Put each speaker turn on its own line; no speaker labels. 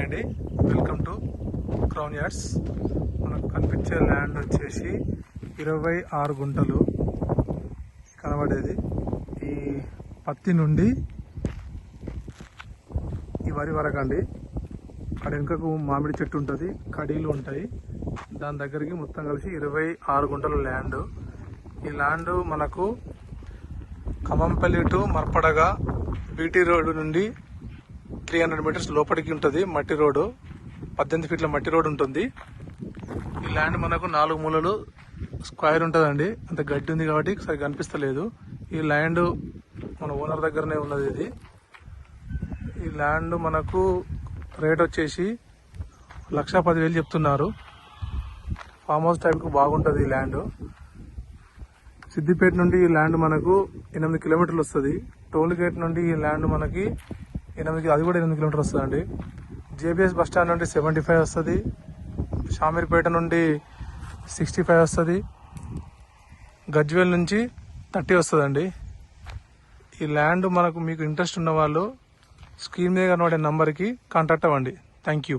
అండి. Welcome to crown yards మనకు కనిపించే ల్యాండ్ వచ్చేసి ఇరవై ఆరు గుంటలు కనబడేది. ఈ పత్తి నుండి ఈ వరి వరకు అండి. అక్కడ వెనుకకు మామిడి చెట్టు ఉంటుంది కడీలు ఉంటాయి. దాని దగ్గరికి మొత్తం కలిసి ఇరవై ఆరు గుంటలు ల్యాండ్ ఈ ల్యాండ్ మనకు Khammampalli to Marpadaga BT road నుండి త్రీ హండ్రెడ్ మీటర్స్ లోపలికి ఉంటుంది మట్టి రోడ్డు. పద్దెనిమిది ఫీట్ల మట్టి రోడ్డు ఉంటుంది. ఈ ల్యాండ్ మనకు నాలుగు మూలలు స్క్వేర్ ఉంటుందండి. అంత గడ్డి ఉంది కాబట్టి సరిగ్గా కనిపిస్తలేదు. ఈ ల్యాండ్ మన ఓనర్ దగ్గరనే ఉన్నది ఇది. ఈ ల్యాండ్ మనకు రేట్ వచ్చేసి లక్ష పదివేలు చెప్తున్నారు. ఫామ్ హౌస్ టైప్కు బాగుంటుంది ఈ ల్యాండ్ సిద్దిపేట నుండి ఈ ల్యాండ్ మనకు ఎనిమిది కిలోమీటర్లు వస్తుంది. టోల్ గేట్ నుండి ఈ ల్యాండ్ మనకి ఎనిమిది అది కూడా ఎనిమిది కిలోమీటర్లు వస్తుంది అండి. జేబీఎస్ బస్ స్టాండ్ నుండి సెవెంటీ ఫైవ్ వస్తుంది. షామీర్పేట నుండి సిక్స్టీ ఫైవ్ వస్తుంది. గజ్వేల్ నుంచి థర్టీ వస్తుందండి. ఈ ల్యాండ్ మనకు మీకు ఇంట్రెస్ట్ ఉన్న వాళ్ళు స్క్రీన్ మీద కనబడే నంబర్కి కాంటాక్ట్ అవ్వండి. Thank you